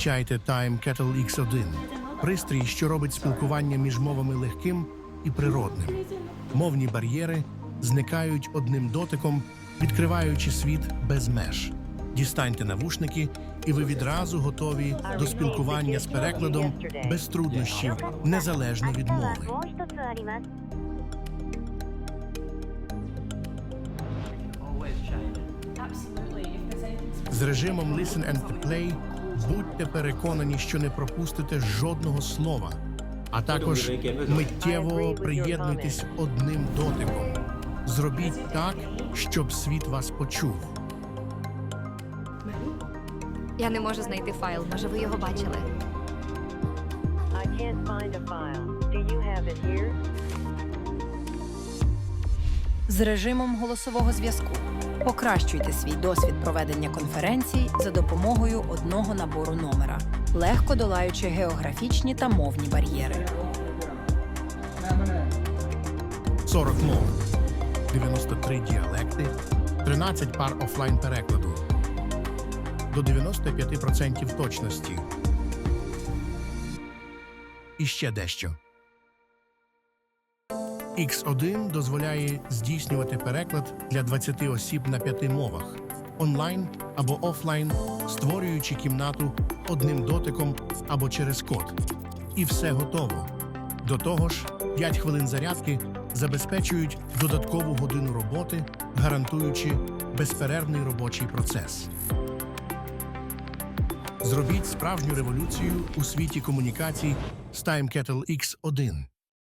Зустрічайте Time Kettle X1 – пристрій, що робить спілкування між мовами легким і природним. Мовні бар'єри зникають одним дотиком, відкриваючи світ без меж. Дістаньте навушники, і ви відразу готові до спілкування з перекладом без труднощів, незалежно від мови. З режимом «Listen and Play» будьте переконані, що не пропустите жодного слова, а також миттєво приєднуйтесь одним дотиком. Зробіть так, щоб світ вас почув. Я не можу знайти файл. Може, ви його бачили? I can't find a file. Do you have it here? з режимом голосового зв'язку. Покращуйте свій досвід проведення конференцій за допомогою одного набору номера, легко долаючи географічні та мовні бар'єри. 40 мов, 93 діалекти, 13 пар офлайн перекладу, до 95% точності. І ще дещо. X1 дозволяє здійснювати переклад для 20 осіб на п'яти мовах онлайн або офлайн, створюючи кімнату одним дотиком або через код. І все готово. До того ж, 5 хвилин зарядки забезпечують додаткову годину роботи, гарантуючи безперервний робочий процес. Зробіть справжню революцію у світі комунікацій з Time Kettle X1.